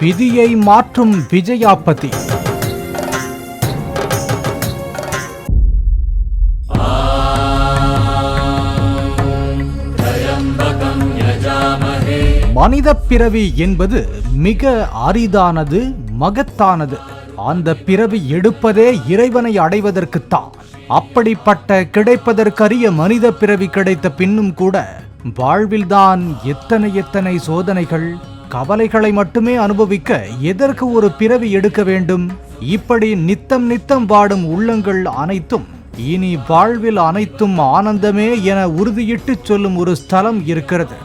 விதியை மாற்றும் விஜயாபதி. மனித பிறவி என்பது மிக அரிதானது மகத்தானது. அந்த பிறவி எடுப்பதே இறைவனை அடைவதற்குத்தான். அப்படிப்பட்ட கிடைப்பதற்கரிய மனித பிறவி கிடைத்த பின்னும் கூட வாழ்வில்தான் எத்தனை எத்தனை சோதனைகள் கவலைகளை மட்டுமே அனுபவிக்க எதற்கு ஒரு பிறவி எடுக்க வேண்டும்? இப்படி நித்தம் நித்தம் வாடும் உள்ளங்கள் அனைத்தும் இனி வாழ்வில் அனைத்தும் ஆனந்தமே என உறுதியிட்டு சொல்லும் ஒரு ஸ்தலம் இருக்கிறது.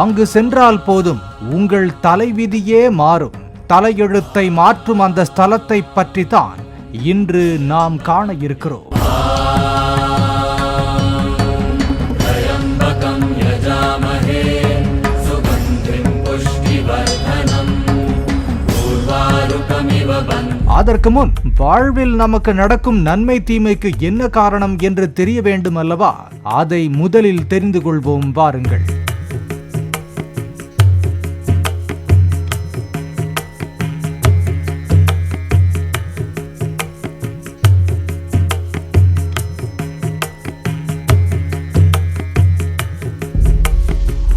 அங்கு சென்றால் போதும் உங்கள் தலைவிதியே மாறும். தலையெழுத்தை மாற்றும் அந்த ஸ்தலத்தை பற்றி தான் இன்று நாம் காண இருக்கிறோம். அதற்கு முன் வாழ்வில் நமக்கு நடக்கும் நன்மை தீமைக்கு என்ன காரணம் என்று தெரிய வேண்டும் அல்லவா அதை முதலில் தெரிந்து கொள்வோம் வாருங்கள்.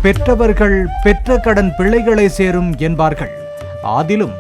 பெற்றவர்கள் பெற்ற கடன் பிள்ளைகளை சேரும் என்பார்கள். அதிலும்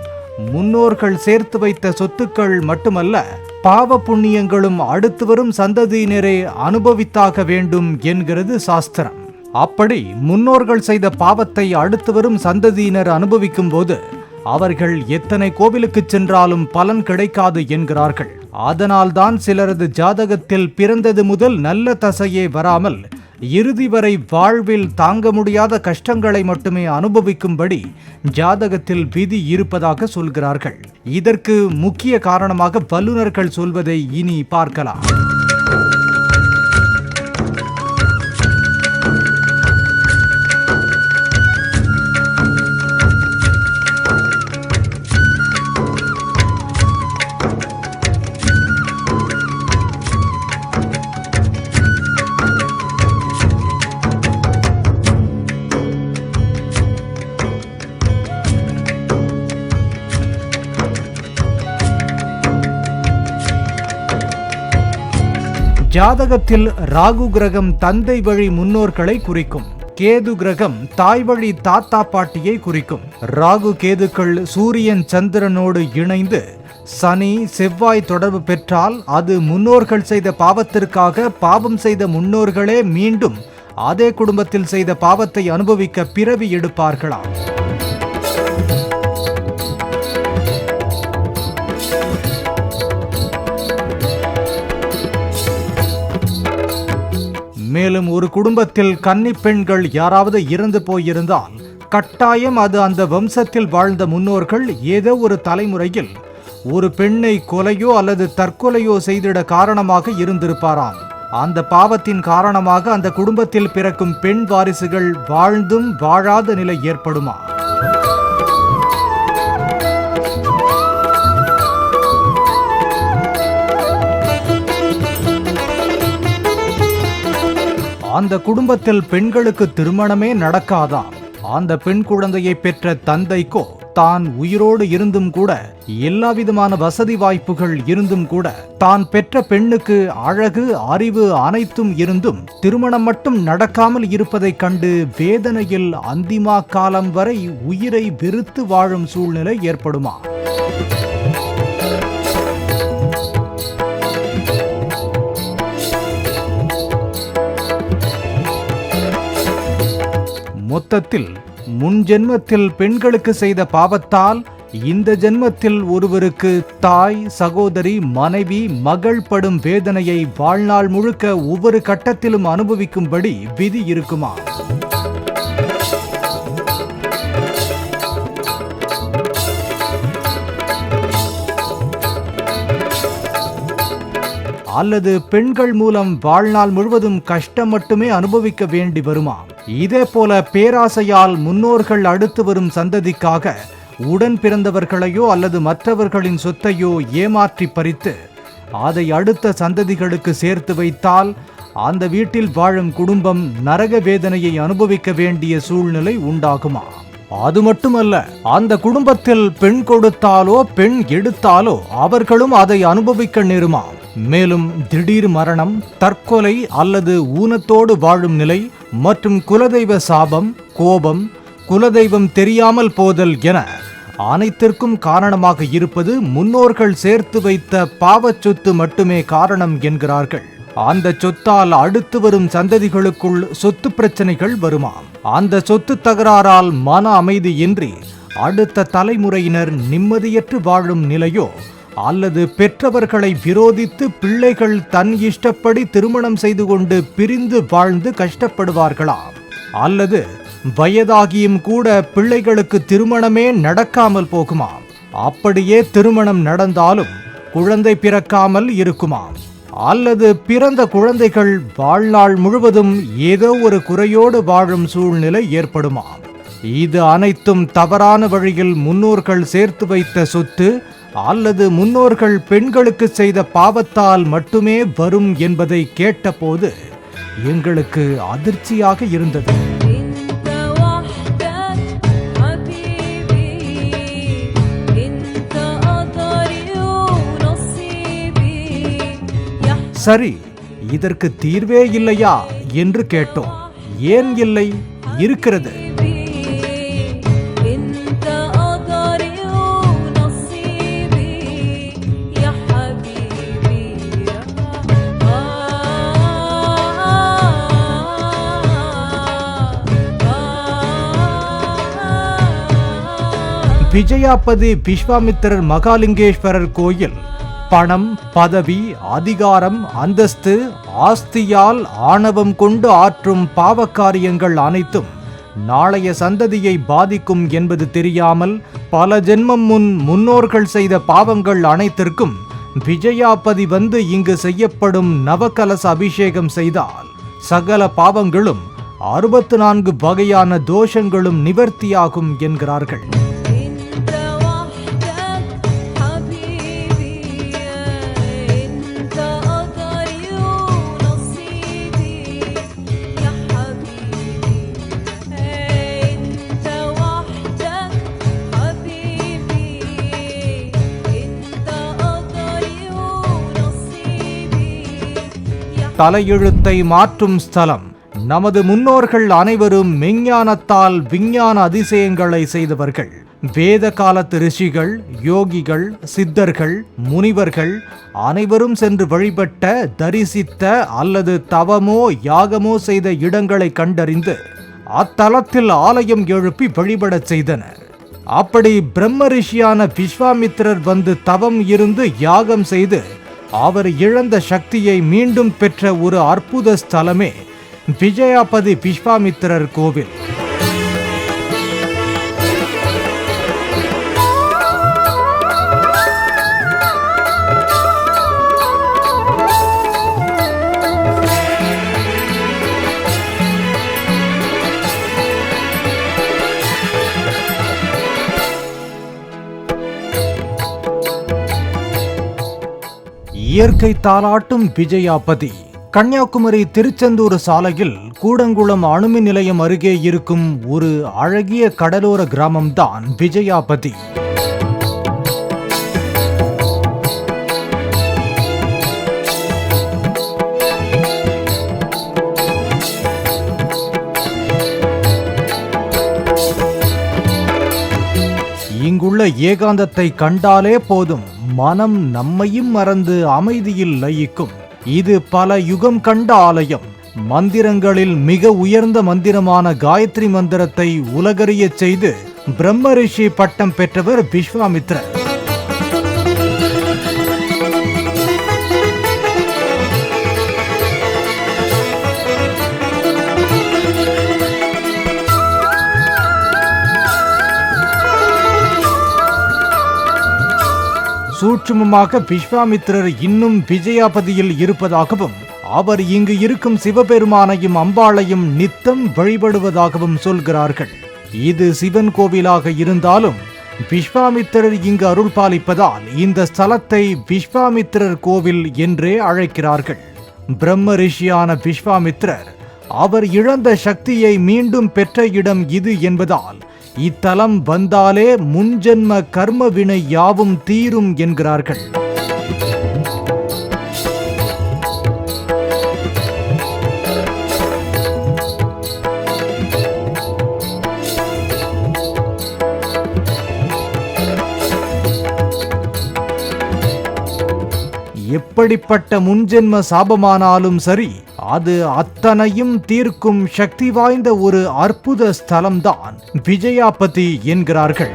முன்னோர்கள் சேர்த்து வைத்த சொத்துக்கள் மட்டுமல்ல பாவ புண்ணியங்களும் அடுத்து வரும் சந்ததியினரே அனுபவித்தாக வேண்டும் என்கிறது சாஸ்திரம். அப்படி முன்னோர்கள் செய்த பாவத்தை அடுத்து வரும் சந்ததியினர் அனுபவிக்கும் போது அவர்கள் எத்தனை கோவிலுக்கு சென்றாலும் பலன் கிடைக்காது என்கிறார்கள். அதனால்தான் சிலரது ஜாதகத்தில் பிறந்தது முதல் நல்ல தசையே வராமல் இறுதி வரை வாழ்வில் தாங்க முடியாத கஷ்டங்களை மட்டுமே அனுபவிக்கும்படி ஜாதகத்தில் விதி இருப்பதாக சொல்கிறார்கள். இதற்கு முக்கிய காரணமாக வல்லுநர்கள் சொல்வதை இனி பார்க்கலாம். ஜாதகத்தில் ராகு கிரகம் தந்தை வழி முன்னோர்களை குறிக்கும். கேது கிரகம் தாய் வழி தாத்தா பாட்டியை குறிக்கும். ராகு கேதுக்கள் சூரியன் சந்திரனோடு இணைந்து சனி செவ்வாய் தொடர்பு பெற்றால் அது முன்னோர்கள் செய்த பாவத்திற்காக பாவம் செய்த முன்னோர்களே மீண்டும் அதே குடும்பத்தில் செய்த பாவத்தை அனுபவிக்க பிறவி எடுப்பார்களாம். மேலும் ஒரு குடும்பத்தில் கன்னி பெண்கள் யாராவது இறந்து போயிருந்தால் கட்டாயம் அது அந்த வம்சத்தில் வாழ்ந்த முன்னோர்கள் ஏதோ ஒரு தலைமுறையில் ஒரு பெண்ணை கொலையோ அல்லது தற்கொலையோ செய்திட காரணமாக இருந்திருப்பாராம். அந்த பாவத்தின் காரணமாக அந்த குடும்பத்தில் பிறக்கும் பெண் வாரிசுகள் வாழ்ந்தும் வாழாத நிலை ஏற்படுமா? அந்த குடும்பத்தில் பெண்களுக்கு திருமணமே நடக்காதாம். அந்த பெண் குழந்தையை பெற்ற தந்தைக்கோ தான் உயிரோடு இருந்தும் கூட எல்லா விதமான வசதி வாய்ப்புகள் இருந்தும் கூட தான் பெற்ற பெண்ணுக்கு அழகு அறிவு அனைத்தும் இருந்தும் திருமணம் மட்டும் நடக்காமல் இருப்பதைக் கண்டு வேதனையில் அந்திமா காலம் வரை உயிரை வெறுத்து வாழும் சூழ்நிலை ஏற்படுமா? மொத்தத்தில் முன் ஜென்மத்தில் பெண்களுக்கு செய்த பாவத்தால் இந்த ஜென்மத்தில் ஒருவருக்கு தாய் சகோதரி மனைவி மகள் படும் வேதனையை வாழ்நாள் முழுக்க ஒவ்வொரு கட்டத்திலும் அனுபவிக்கும்படி விதி இருக்குமா? அல்லது பெண்கள் மூலம் வாழ்நாள் முழுவதும் கஷ்டம் மட்டுமே அனுபவிக்க வேண்டி வருமா? இதே போல பேராசையால் முன்னோர்கள் அடுத்து வரும் சந்ததிக்காக உடன் பிறந்தவர்களையோ அல்லது மற்றவர்களின் சொத்தையோ ஏமாற்றி பறித்து அதை அடுத்த சந்ததிகளுக்கு சேர்த்து வைத்தால் அந்த வீட்டில் வாழும் குடும்பம் நரக வேதனையை அனுபவிக்க வேண்டிய சூழ்நிலை உண்டாகுமா? அது மட்டுமல்ல அந்த குடும்பத்தில் பெண் கொடுத்தாலோ பெண் எடுத்தாலோ அவர்களும் அதை அனுபவிக்க நேருமாம். மேலும் திடீர் மரணம் தற்கொலை அல்லது ஊனத்தோடு வாழும் நிலை மற்றும் குலதெய்வ சாபம் கோபம் குலதெய்வம் தெரியாமல் போதல் என அனைத்திற்கும் காரணமாக இருப்பது முன்னோர்கள் சேர்த்து வைத்த பாவச்சொத்து மட்டுமே காரணம் என்கிறார்கள். அந்த சொத்தால் அடுத்து வரும் சந்ததிகளுக்குள் சொத்து பிரச்சனைகள் வருமாம். அந்த சொத்து தகராறால் மன அமைதியின்றி அடுத்த தலைமுறையினர் நிம்மதியற்று வாழும் நிலையோ அல்லது பெற்றவர்களை விரோதித்து பிள்ளைகள் தன் இஷ்டப்படி திருமணம் செய்து கொண்டு பிரிந்து வாழ்ந்து கஷ்டப்படுவார்களாம் அல்லது வயதாகியும் கூட பிள்ளைகளுக்கு திருமணமே நடக்காமல் போகுமாம். அப்படியே திருமணம் நடந்தாலும் குழந்தை பிறக்காமல் இருக்குமாம். அல்லது பிறந்த குழந்தைகள் வாழ்நாள் முழுவதும் ஏதோ ஒரு குறையோடு வாழும் சூழ்நிலை ஏற்படுமாம் இது அனைத்தும் தவறான வழியில் முன்னோர்கள் சேர்த்து வைத்த சொத்து அல்லது முன்னோர்கள் பெண்களுக்கு செய்த பாவத்தால் மட்டுமே வரும் என்பதை கேட்டபோது எங்களுக்கு அதிர்ச்சியாக இருந்தது. சரி இதற்கு தீர்வே இல்லையா என்று கேட்டோம். ஏன் இல்லை? இருக்கிறது. விஜயாபதி விஸ்வாமித்திரர் மகாலிங்கேஸ்வரர் கோயில் பணம் பதவி அதிகாரம் அந்தஸ்து ஆஸ்தியால் ஆணவம் கொண்டு ஆற்றும் பாவக்காரியங்கள் அனைத்தும் நாளைய சந்ததியை பாதிக்கும் என்பது தெரியாமல் பல ஜென்மம் முன் முன்னோர்கள் செய்த பாவங்கள் அனைத்திற்கும் விஜயாபதி வந்து இங்கு செய்யப்படும் நவகலச அபிஷேகம் செய்தால் சகல பாவங்களும் அறுபத்து நான்கு வகையான தோஷங்களும் நிவர்த்தியாகும் என்கிறார்கள். தலையெழுத்தை மாற்றும் ஸ்தலம். நமது முன்னோர்கள் அனைவரும் மெஞ்ஞானத்தால் விஞ்ஞான அதிசயங்களை செய்தவர்கள். வேத காலத்து ரிஷிகள் யோகிகள் சித்தர்கள் முனிவர்கள் அனைவரும் சென்று வழிபட்ட தரிசித்த அல்லது தவமோ யாகமோ செய்த இடங்களை கண்டறிந்து அத்தலத்தில் ஆலயம் எழுப்பி வழிபடச் செய்தனர். அப்படி பிரம்ம ரிஷியான விஸ்வாமித்திரர் வந்து தவம் இருந்து யாகம் செய்து அவர் இழந்த சக்தியை மீண்டும் பெற்ற ஒரு அற்புத ஸ்தலமே விஜயாபதி விஸ்வாமித்திரர் கோவில். இயற்கை தாளாட்டும் விஜயாபதி. கன்னியாகுமரி திருச்செந்தூர் சாலையில் கூடங்குளம் அணுமின் நிலையம் அருகே இருக்கும் ஒரு அழகிய கடலோர கிராமம்தான் விஜயாபதி. உள்ள ஏகாந்தத்தை கண்டாலே போதும். மனம் நம்மையும் மறந்து அமைதியில் லயிக்கும். இது பல யுகம் கண்ட ஆலயம். மந்திரங்களில் மிக உயர்ந்த மந்திரமான காயத்ரி மந்திரத்தை உலகறிய செய்து பிரம்ம ரிஷி பட்டம் பெற்றவர் விஸ்வாமித்ரர். சூட்சுமமாக விஸ்வாமித்திரர் இன்னும் விஜயாபதியில் இருப்பதாகவும் அவர் இங்கு இருக்கும் சிவபெருமானையும் அம்பாளையும் நித்தம் வழிபடுவதாகவும் சொல்கிறார்கள். இது சிவன் கோவிலாக இருந்தாலும் விஸ்வாமித்திரர் இங்கு அருள் பாலிப்பதால் இந்த ஸ்தலத்தை விஸ்வாமித்திரர் கோவில் என்றே அழைக்கிறார்கள். பிரம்ம ரிஷியான விஸ்வாமித்திரர் அவர் இழந்த சக்தியை மீண்டும் பெற்ற இடம் இது என்பதால் இத்தலம் வந்தாலே முன்ஜென்ம கர்ம வினை யாவும் தீரும் என்கிறார்கள். எப்படிப்பட்ட முன்ஜென்ம சாபமானாலும் சரி அது அத்தனையும் தீர்க்கும் சக்தி வாய்ந்த ஒரு அற்புத ஸ்தலம்தான். விஜயாபதி என்கிறார்கள்.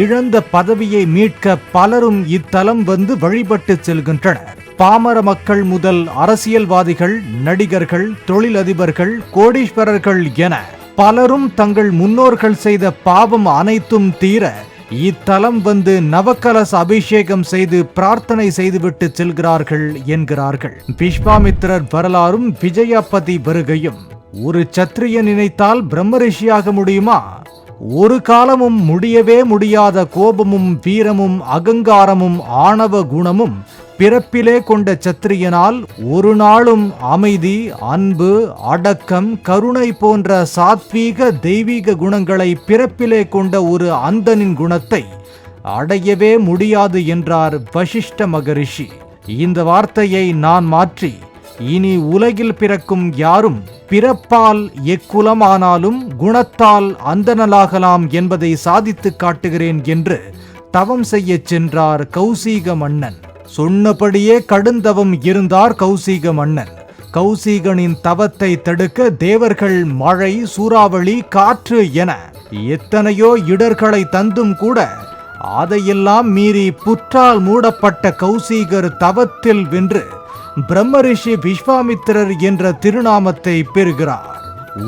இழந்த பதவியை மீட்க பலரும் இத்தலம் வந்து வழிபட்டு செல்கின்றனர். பாமர மக்கள் முதல் அரசியல்வாதிகள் நடிகர்கள் தொழிலதிபர்கள் கோடீஸ்வரர்கள் என பலரும் தங்கள் முன்னோர்கள் செய்த பாவம் அனைத்தும் தீர இத்தலம் வந்து நவக்கலச அபிஷேகம் செய்து பிரார்த்தனை செய்துவிட்டு செல்கிறார்கள் என்கிறார்கள். விஸ்வாமித்திரர் வரலாறும் விஜயாபதி வருகையும். ஒரு சத்திரியன் நினைத்தால் பிரம்மரிஷியாக முடியுமா? ஒரு காலமும் முடியவே முடியாத கோபமும் வீரமும் அகங்காரமும் ஆணவ குணமும் பிறப்பிலே கொண்ட சத்திரியனால் ஒரு நாளும் அமைதி அன்பு அடக்கம் கருணை போன்ற சாத்வீக தெய்வீக குணங்களை பிறப்பிலே கொண்ட ஒரு அந்தனின் குணத்தை அடையவே முடியாது என்றார் வசிஷ்ட மகரிஷி. இந்த வார்த்தையை நான் மாற்றி இனி உலகில் பிறக்கும் யாரும் பிறப்பால் எக்குலமானாலும் குணத்தால் அந்தனலாகலாம் என்பதை சாதித்து காட்டுகிறேன் என்று தவம் செய்யச் சென்றார் கௌசீக மன்னன் சொன்னபடியே கடுந்தவம் இருந்தார் கௌசீக மன்னன் கௌசீகனின் தவத்தை தடுக்க தேவர்கள் மழை சூறாவளி காற்று என எத்தனையோ இடர்களை தந்தும் கூட அதையெல்லாம் மீறி புற்றால் மூடப்பட்ட கௌசீகர் தவத்தில் வென்று பிரம்மரிஷி விஸ்வாமித்திரர் என்ற திருநாமத்தை பெறுகிறார்.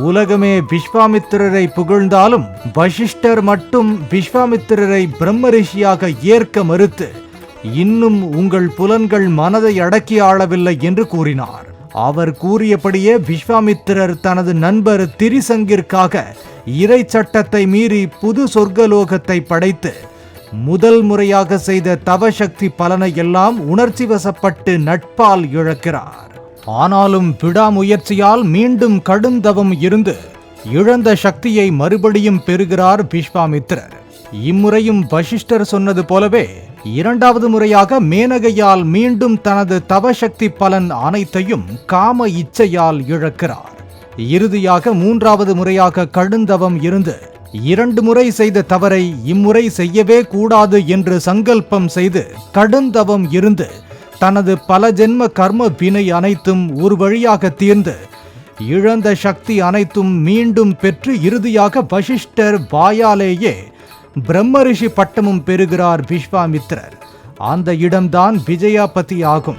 உலகமே விஸ்வாமித்திரரை புகழ்ந்தாலும் வசிஷ்டர் மட்டும் விஸ்வாமித்திரரை பிரம்மரிஷியாக ஏற்க மறுத்து இன்னும் உங்கள் புலன்கள் மனதை அடக்கி ஆளவில்லை என்று கூறினார். அவர் கூறியபடியே விஸ்வாமித்திரர் தனது நண்பர் திரிசங்கிற்காக இறை சட்டத்தை மீறி புது சொர்க்கலோகத்தை படைத்து முதல் முறையாக செய்த தவசக்தி பலனை எல்லாம் உணர்ச்சி வசப்பட்டு நட்பால் இழக்கிறார். ஆனாலும் விடாமுயற்சியால் மீண்டும் கடும் தவம் இருந்து இழந்த சக்தியை மறுபடியும் பெறுகிறார் விஸ்வாமித்திரர் இம்முறையும் வசிஷ்டர் சொன்னது போலவே இரண்டாவது முறையாக மேனகையால் மீண்டும் தனது தவசக்தி பலன் அனைத்தையும் காம இச்சையால் இழக்கிறார். இறுதியாக மூன்றாவது முறையாக கடுந்தவம் இருந்து இரண்டு முறை செய்த தவறை இம்முறை செய்யவே கூடாது என்று சங்கல்பம் செய்து கடுந்தவம் இருந்து தனது பல ஜென்ம கர்ம வினை அனைத்தும் ஒரு வழியாக தீர்ந்து இழந்த சக்தி அனைத்தும் மீண்டும் பெற்று இறுதியாக வசிஷ்டர் வாயாலேயே பிரம்மரிஷி பட்டமும் பெறுகிறார் விஸ்வாமித்ரர். அந்த இடம்தான் விஜயாபதி ஆகும்.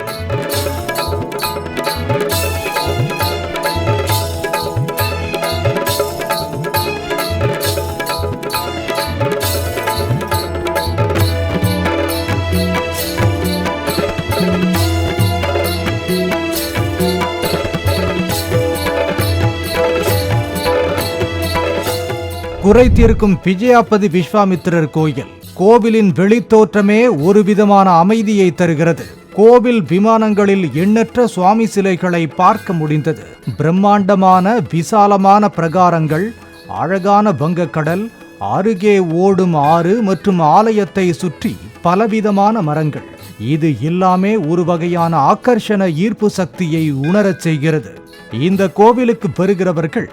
குறை தீர்க்கும் விஜயாபதி விஸ்வாமித்திரர் கோயில் கோவிலின் வெளித்தோற்றமே ஒரு விதமான அமைதியை தருகிறது. கோவில் விமானங்களில் எண்ணற்ற சுவாமி சிலைகளை பார்க்க முடிந்தது. பிரம்மாண்டமான விசாலமான பிரகாரங்கள் அழகான வங்கக்கடல் அருகே ஓடும் ஆறு மற்றும் ஆலயத்தை சுற்றி பலவிதமான மரங்கள். இது எல்லாமே ஒரு வகையான ஆக்கர்ஷண ஈர்ப்பு சக்தியை உணரச் செய்கிறது. இந்த கோவிலுக்கு வருகிறவர்கள்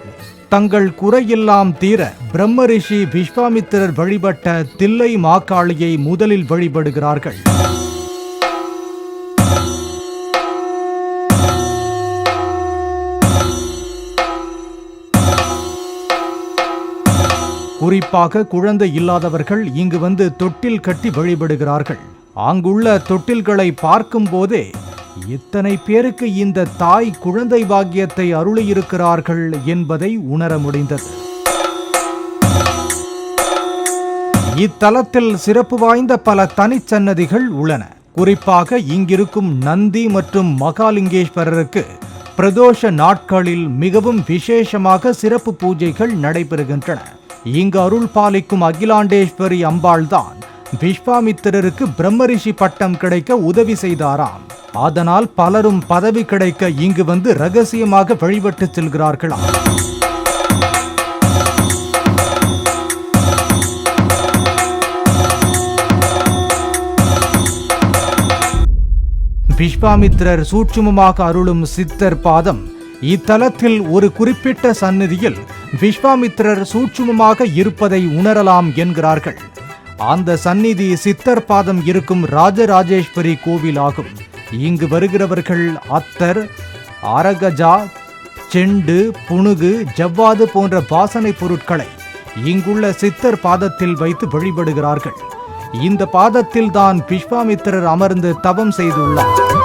தங்கள் குறையெல்லாம் தீர பிரம்மரிஷி விஸ்வாமித்திரர் வழிபட்ட தில்லை மாக்காளியை முதலில் வழிபடுகிறார்கள். குறிப்பாக குழந்தை இல்லாதவர்கள் இங்கு வந்து தொட்டில் கட்டி வழிபடுகிறார்கள். அங்குள்ள தொட்டில்களை பார்க்கும் போதே எத்தனை பேருக்கு இந்த தாய் குழந்தை பாக்கியத்தை அருளியிருக்கிறார்கள் என்பதை உணர முடிந்தது. இத்தலத்தில் சிறப்பு வாய்ந்த பல தனிச்சன்னதிகள் உள்ளன. குறிப்பாக இங்கிருக்கும் நந்தி மற்றும் மகாலிங்கேஸ்வரருக்கு பிரதோஷ நாட்களில் மிகவும் விசேஷமாக சிறப்பு பூஜைகள் நடைபெறுகின்றன. இங்கு அருள் பாலிக்கும் அகிலாண்டேஸ்வரி அம்பாள்தான் விஸ்வாமித்திரருக்கு பிரம்மரிஷி பட்டம் கிடைக்க உதவி செய்தாராம். அதனால் பலரும் பதவி கிடைக்க இங்கு வந்து ரகசியமாக வழிபட்டு செல்கிறார்களாம். விஸ்வாமித்திரர் சூட்சுமமாக அருளும் சித்தர் பாதம் இத்தலத்தில் ஒரு குறிப்பிட்ட சந்நிதியில் விஸ்வாமித்திரர் சூட்சுமமாக இருப்பதை உணரலாம் என்கிறார்கள். அந்த சந்நிதி சித்தர் பாதம் இருக்கும் ராஜராஜேஸ்வரி கோவில் ஆகும் இங்கு வருகிறவர்கள் அத்தர் அரகஜா செண்டு புணுகு ஜவ்வாது போன்ற வாசனை பொருட்களை இங்குள்ள சித்தர் பாதத்தில் வைத்து வழிபடுகிறார்கள். இந்த பாதத்தில் தான் விஸ்வாமித்திரர் அமர்ந்து தவம் செய்துள்ளார்.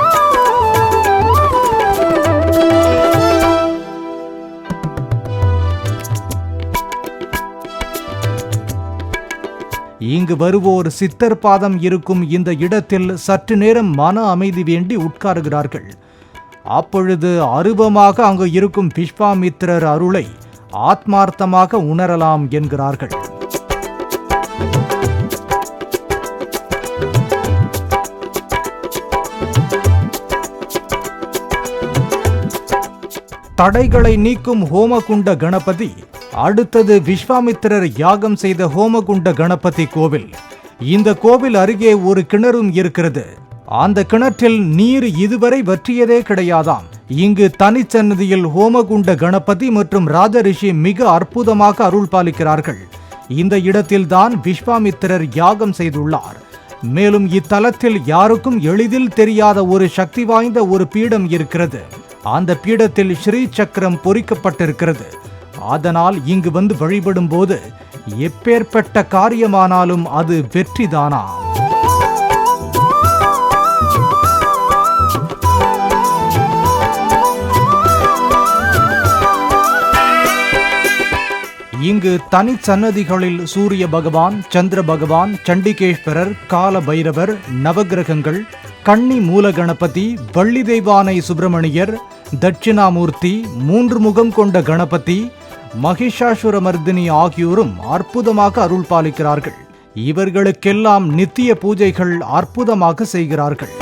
இங்கு வருவோர் சித்தர் பாதம் இருக்கும் இந்த இடத்தில் சற்று நேரம் மன அமைதி வேண்டி உட்காருகிறார்கள். அப்பொழுது அருவமாக அங்கு இருக்கும் விஸ்வாமித்திரர் அருளை ஆத்மார்த்தமாக உணரலாம் என்கிறார்கள். தடைகளை நீக்கும் ஹோமகுண்ட கணபதி அடுத்தது விஸ்வாமித்திரர் யாகம் செய்த ஹோமகுண்ட கணபதி கோவில். இந்த கோவில் அருகே ஒரு கிணறும் இருக்கிறது. அந்த கிணற்றில் நீர் இதுவரை வற்றியதே கிடையாதாம். இங்கு தனிச்சன்னதியில் ஹோமகுண்ட கணபதி மற்றும் ராஜரிஷி மிக அற்புதமாக அருள் பாலிக்கிறார்கள். இந்த இடத்தில்தான் விஸ்வாமித்திரர் யாகம் செய்துள்ளார். மேலும் இத்தலத்தில் யாருக்கும் எளிதில் தெரியாத ஒரு சக்தி வாய்ந்த ஒரு பீடம் இருக்கிறது. அந்த பீடத்தில் ஸ்ரீ சக்கரம் பொறிக்கப்பட்டிருக்கிறது. அதனால் இங்கு வந்து வழிபடும் போது எப்பேற்பட்ட காரியமானாலும் அது வெற்றிதானா? இங்கு தனி சன்னதிகளில் சூரிய பகவான் சந்திர பகவான் சண்டிகேஸ்வரர் கால பைரவர் நவகிரகங்கள் கன்னி மூல கணபதி வள்ளி தெய்வானை சுப்பிரமணியர் தட்சிணாமூர்த்தி மூன்று முகம் கொண்ட கணபதி மகிஷாசுரமர்தினி ஆகியோரும் அற்புதமாக அருள் பாலிக்கிறார்கள். இவர்களுக்கெல்லாம் நித்திய பூஜைகள் அற்புதமாக செய்கிறார்கள்.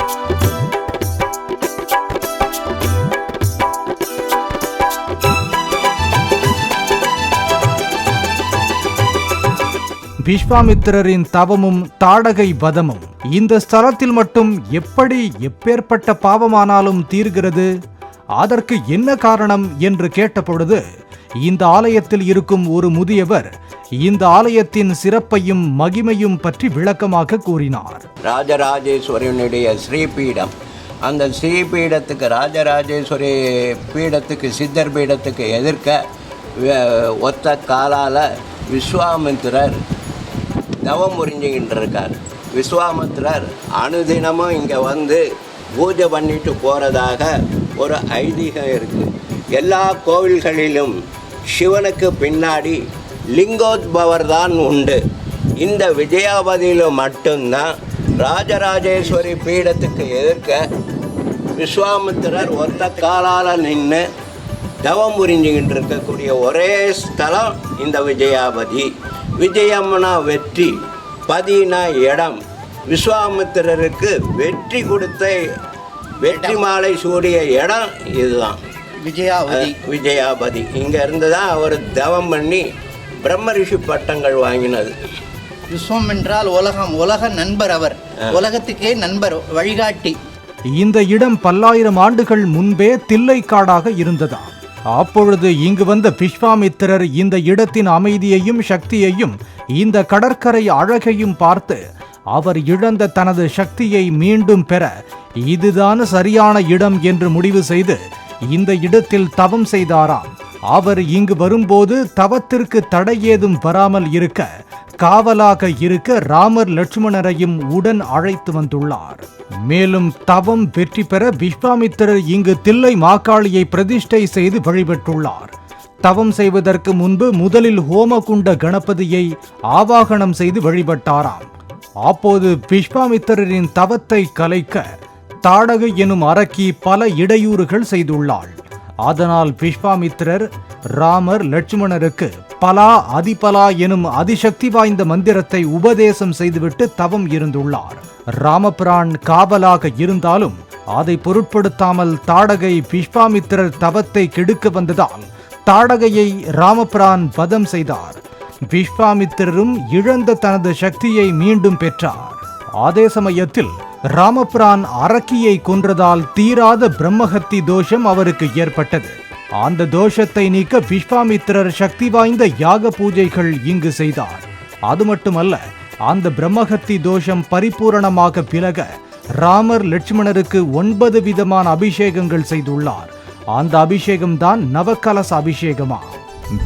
விஸ்வாமித்திரரின் தவமும் தாடகை வதமும் இந்த ஸ்தலத்தில் மட்டும் எப்படி எப்பேற்பட்ட பாவமானாலும் தீர்கிறது? அதற்கு என்ன காரணம் என்று கேட்டபொழுது இந்த ஆலயத்தில் இருக்கும் ஒரு முதியவர் இந்த ஆலயத்தின் சிறப்பையும் மகிமையும் பற்றி விளக்கமாக கூறினார். ராஜராஜேஸ்வரனுடைய ஸ்ரீபீடம். அந்த ஸ்ரீபீடத்துக்கு ராஜராஜேஸ்வரி பீடத்துக்கு சித்தர் பீடத்துக்கு எதிர்க்க வே- ஒத்த காலால் விஸ்வாமித்திரர் தவம் புரிஞ்சுக்கிட்டு இருக்கார் விஸ்வாமித்திரர் அனுதினமும் இங்கே வந்து பூஜை பண்ணிட்டு போகிறதாக ஒரு ஐதீகம் இருக்குது எல்லா கோவில்களிலும் சிவனுக்கு பின்னாடி லிங்கோத்பவர் தான் உண்டு. இந்த விஜயாபதியில் மட்டும்தான் ராஜராஜேஸ்வரி பீடத்துக்கு எதிர்க்க விஸ்வாமித்திரர் ஒத்த காலால் நின்று தவம் புரிஞ்சுக்கிட்டு இருக்கக்கூடிய ஒரே ஸ்தலம் இந்த விஜயாபதி. விஜயம்னா வெற்றி பதினா இடம். விஸ்வாமித்திரருக்கு வெற்றி கொடுத்த வெற்றி மாலை சூடிய இடம் இதுதான். விஜயாவதி. அஹ், விஜயாபதி இங்கே இருந்து தான் அவர் தவம் பண்ணி பிரம்மரிஷி பட்டங்கள் வாங்கினது. விஸ்வம் என்றால் உலகம் உலக நண்பர் அவர். உலகத்துக்கே நண்பர் வழிகாட்டி. இந்த இடம் பல்லாயிரம் ஆண்டுகள் முன்பே தில்லைக்காடாக இருந்ததா? அப்பொழுது இங்கு வந்த விஸ்வாமித்திரர் இந்த இடத்தின் அமைதியையும் சக்தியையும் இந்த கடற்கரை அழகையும் பார்த்து அவர் இழந்த தனது சக்தியை மீண்டும் பெற இதுதான் சரியான இடம் என்று முடிவு செய்து இந்த இடத்தில் தவம் செய்தாராம். அவர் இங்கு வரும்போது தவத்திற்கு தடை ஏதும் வராமல் இருக்க காவலாக இருக்க ராமர் லட்சுமணரையும் உடன் அழைத்து வந்துள்ளார். மேலும் தவம் வெற்றி பெற விஸ்வாமித்திரர் இங்கு தில்லை மாக்காளியை பிரதிஷ்டை செய்து வழிபட்டுள்ளார். தவம் செய்வதற்கு முன்பு முதலில் ஹோமகுண்ட கணபதியை ஆவாகனம் செய்து வழிபட்டாராம். அப்போது விஸ்வாமித்திரரின் தவத்தை கலைக்க தாடகை எனும் அரக்கி பல இடையூறுகள் செய்துள்ளாள். அதனால் விஸ்வாமித்திரர் ராமர் லட்சுமணருக்கு பலா அதிபலா எனும் அதிசக்தி வாய்ந்த மந்திரத்தை உபதேசம் செய்துவிட்டு தவம் இருந்துள்ளார். ராமபிரான் காவலாக இருந்தாலும் அதை பொருட்படுத்தாமல் தாடகை விஸ்வாமித்திரர் தவத்தை கெடுக்க வந்ததால் தாடகையை ராமபிரான் வதம் செய்தார். விஸ்வாமித்திரரும் இழந்த தனது சக்தியை மீண்டும் பெற்றார். அதே சமயத்தில் ராமபிரான் அரக்கியை கொன்றதால் தீராத பிரம்மஹத்தி தோஷம் அவருக்கு ஏற்பட்டது. அந்த தோஷத்தை நீக்க விஸ்வாமித்திரர் சக்தி வாய்ந்த யாக பூஜைகள் இங்கு செய்தார். அது மட்டுமல்ல அந்த பிரம்மஹத்தி தோஷம் பரிபூரணமாக விலக ராமர் லட்சுமணருக்கு ஒன்பது விதமான அபிஷேகங்கள் செய்துள்ளார். அந்த அபிஷேகம்தான் நவக்கலச அபிஷேகமா?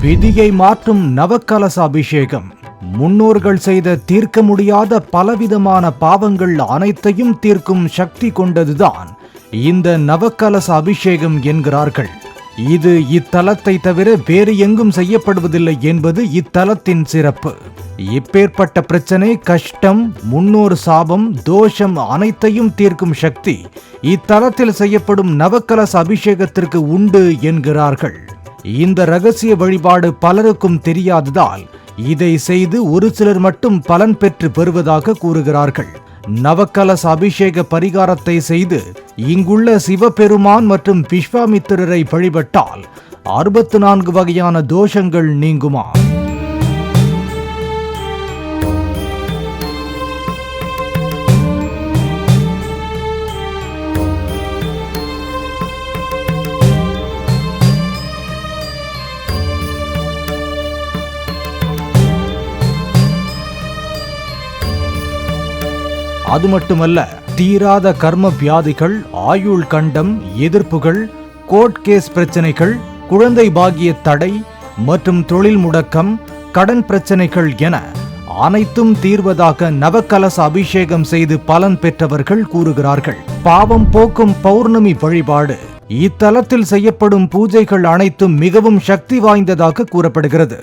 விதியை மாற்றும் நவக்கலச அபிஷேகம். முன்னோர்கள் செய்த தீர்க்க முடியாத பலவிதமான பாவங்கள் அனைத்தையும் தீர்க்கும் சக்தி கொண்டதுதான் இந்த நவக்கலச அபிஷேகம் என்கிறார்கள். இது இத்தலத்தை தவிர வேறு எங்கும் செய்யப்படுவதில்லை என்பது இத்தலத்தின் சிறப்பு. இப்பேற்பட்ட பிரச்சனை கஷ்டம் முன்னோர் சாபம் தோஷம் அனைத்தையும் தீர்க்கும் சக்தி இத்தலத்தில் செய்யப்படும் நவக்கலச அபிஷேகத்திற்கு உண்டு என்கிறார்கள். இந்த ரகசிய வழிபாடு பலருக்கும் தெரியாததால் இதை செய்து ஒரு சிலர் மட்டும் பலன் பெற்று பெறுவதாக கூறுகிறார்கள். நவக்கலச அபிஷேக பரிகாரத்தை செய்து இங்குள்ள சிவபெருமான் மற்றும் விஸ்வாமித்திரரை வழிபட்டால் அறுபத்து நான்கு வகையான தோஷங்கள் நீங்குமா? அது மட்டுமல்ல தீராத கர்ம வியாதிகள் ஆயுள் கண்டம் எதிர்ப்புகள் கோர்ட் கேஸ் பிரச்சனைகள் குழந்தை பாகிய தடை மற்றும் தொழில் முடக்கம் கடன் பிரச்சனைகள் என அனைத்தும் தீர்வதாக நவக்கலச அபிஷேகம் செய்து பலன் பெற்றவர்கள் கூறுகிறார்கள். பாவம் போக்கும் பௌர்ணமி வழிபாடு இத்தலத்தில் செய்யப்படும் பூஜைகள் அனைத்தும் மிகவும் சக்தி வாய்ந்ததாக கூறப்படுகிறது.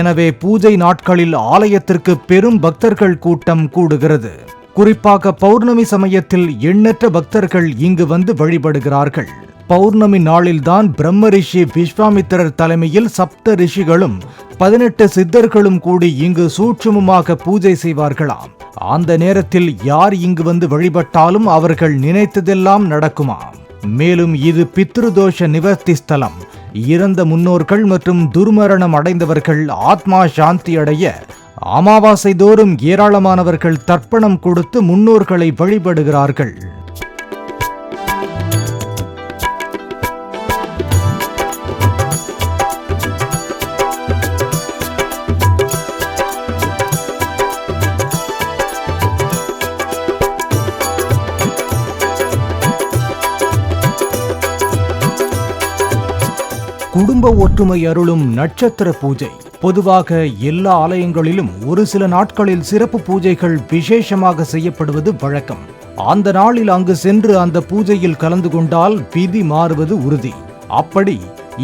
எனவே பூஜை நாட்களில் ஆலயத்திற்கு பெரும் பக்தர்கள் கூட்டம் கூடுகிறது. குறிப்பாக பௌர்ணமி சமயத்தில் எண்ணற்ற பக்தர்கள் இங்கு வந்து வழிபடுகிறார்கள். பௌர்ணமி நாளில்தான் பிரம்ம ரிஷி விஸ்வாமித்திரர் தலைமையில் சப்த ரிஷிகளும் பதினெட்டு சித்தர்களும் கூடி இங்கு சூட்சுமமாக பூஜை செய்வார்களாம். அந்த நேரத்தில் யார் இங்கு வந்து வழிபட்டாலும் அவர்கள் நினைத்ததெல்லாம் நடக்குமாம் மேலும் இது பித்ருதோஷ நிவர்த்தி ஸ்தலம். இறந்த முன்னோர்கள் மற்றும் துர்மரணம் அடைந்தவர்கள் ஆத்மா சாந்தி அடைய அமாவாசை தோறும் ஏராளமானவர்கள் தர்ப்பணம் கொடுத்து முன்னோர்களை வழிபடுகிறார்கள். குடும்ப ஒற்றுமை அருளும் நட்சத்திர பூஜை. பொதுவாக எல்லா ஆலயங்களிலும் ஒரு சில நாட்களில் சிறப்பு பூஜைகள் விசேஷமாக செய்யப்படுவது வழக்கம். அந்த நாளில் அங்கு சென்று அந்த பூஜையில் கலந்து கொண்டால் விதி மாறுவது உறுதி. அப்படி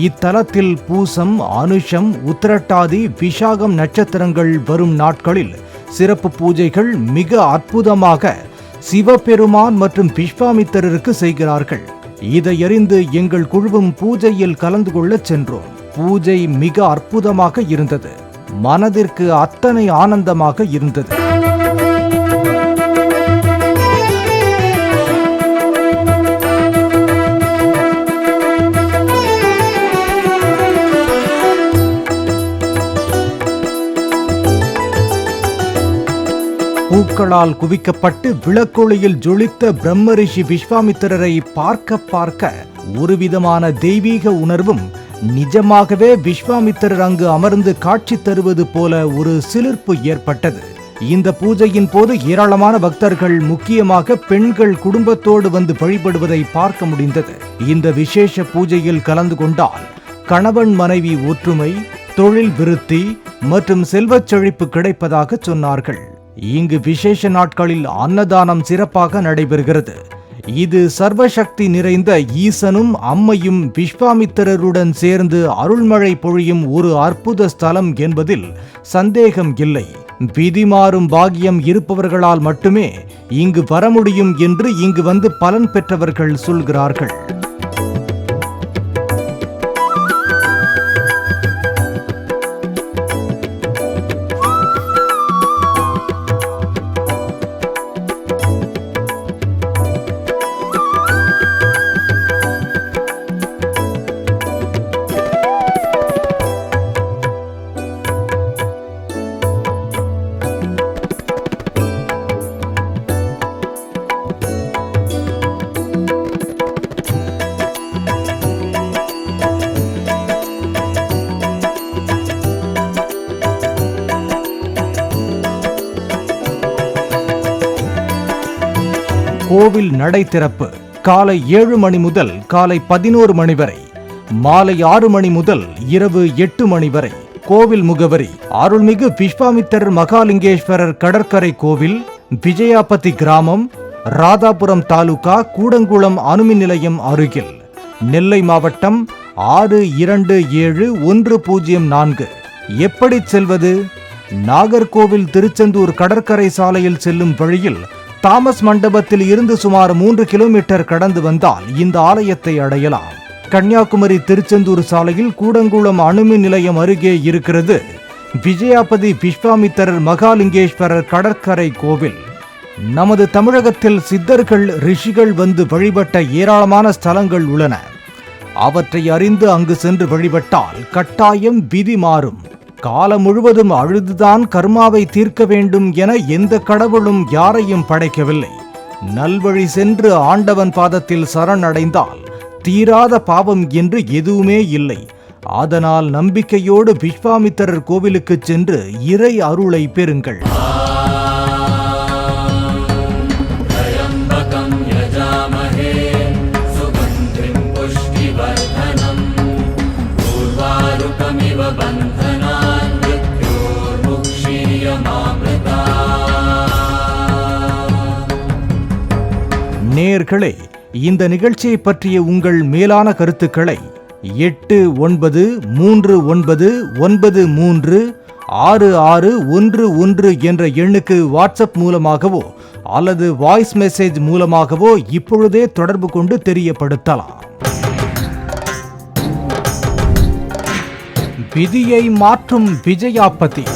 இத்தலத்தில் பூசம் அனுஷம் உத்திரட்டாதி விஷாகம் நட்சத்திரங்கள் வரும் நாட்களில் சிறப்பு பூஜைகள் மிக அற்புதமாக சிவபெருமான் மற்றும் விஸ்வாமித்திரருக்கு செய்கிறார்கள். இதையறிந்து எங்கள் குழுவும் பூஜையில் கலந்து கொள்ளச் சென்றோம். பூஜை மிக அற்புதமாக இருந்தது. மனதிற்கு அத்தனை ஆனந்தமாக இருந்தது. பூக்களால் குவிக்கப்பட்டு விளக்கொளியில் ஜொலித்த பிரம்மரிஷி விஸ்வாமித்திரரை பார்க்க பார்க்க ஒருவிதமான தெய்வீக உணர்வும் நிஜமாகவே விஸ்வாமித்திரர் அங்கு அமர்ந்து காட்சி தருவது போல ஒரு சிலிர்ப்பு ஏற்பட்டது. இந்த பூஜையின் போது ஏராளமான பக்தர்கள் முக்கியமாக பெண்கள் குடும்பத்தோடு வந்து வழிபடுவதை பார்க்க முடிந்தது. இந்த விசேஷ பூஜையில் கலந்து கொண்டால் கணவன் மனைவி ஒற்றுமை தொழில் விருத்தி மற்றும் செல்வச் செழிப்பு கிடைப்பதாக சொன்னார்கள். இங்கு விசேஷ நாட்களில் அன்னதானம் சிறப்பாக நடைபெறுகிறது. இது சர்வசக்தி நிறைந்த ஈசனும் அம்மையும் விஸ்வாமித்திரருடன் சேர்ந்து அருள்மழை பொழியும் ஒரு அற்புத ஸ்தலம் என்பதில் சந்தேகம் இல்லை. விதி மாறும் இருப்பவர்களால் மட்டுமே இங்கு வர முடியும் என்று இங்கு வந்து பலன் பெற்றவர்கள் சொல்கிறார்கள். நடை திறப்பு காலை ஏழு மணி முதல் காலை பதினோரு மணி வரை மாலை ஆறு மணி முதல் இரவு எட்டு மணி வரை. கோவில் முகவரி அருள்மிகு விஸ்வாமித்தர் மகாலிங்கேஸ்வரர் கடற்கரை கோவில் விஜயாபதி கிராமம் ராதாபுரம் தாலுகா கூடங்குளம் அணுமின் நிலையம் அருகில். நெல்லை மாவட்டம் ஆறு இரண்டு ஏழு ஒன்று பூஜ்ஜியம் நான்கு. எப்படி செல்வது? நாகர்கோவில் திருச்செந்தூர் கடற்கரை சாலையில் செல்லும் வழியில் தாமஸ் மண்டபத்தில் இருந்து சுமார் மூன்று கிலோமீட்டர் கடந்து வந்தால் இந்த ஆலயத்தை அடையலாம். கன்னியாகுமரி திருச்செந்தூர் சாலையில் கூடங்குளம் அணுமின் நிலையம் அருகே இருக்கிறது. விஜயாபதி விஸ்வாமித்தரர் மகாலிங்கேஸ்வரர் கடற்கரை கோவில். நமது தமிழகத்தில் சித்தர்கள் ரிஷிகள் வந்து வழிபட்ட ஏராளமான ஸ்தலங்கள் உள்ளன. அவற்றை அறிந்து அங்கு சென்று வழிபட்டால் கட்டாயம் விதி மாறும். காலம் முழுவதும் அழுதுதான் கர்மாவை தீர்க்க வேண்டும் என எந்த கடவுளும் யாரையும் படைக்கவில்லை. நல்வழி சென்று ஆண்டவன் பாதத்தில் சரணடைந்தால் தீராத பாவம் என்று எதுவுமே இல்லை. அதனால் நம்பிக்கையோடு விஸ்வாமித்திரர் கோவிலுக்கு சென்று இறை அருளை பெறுங்கள். நேயர்களே இந்த நிகழ்ச்சியை பற்றிய உங்கள் மேலான கருத்துக்களை எட்டு ஒன்பது மூன்று ஒன்பது ஒன்பது மூன்று ஆறு ஆறு ஒன்று ஒன்று என்ற எண்ணுக்கு வாட்ஸ்அப் மூலமாகவோ அல்லது வாய்ஸ் மெசேஜ் மூலமாகவோ இப்பொழுதே தொடர்பு கொண்டு தெரியப்படுத்தலாம். விதியை மாற்றும் விஜயாபதி.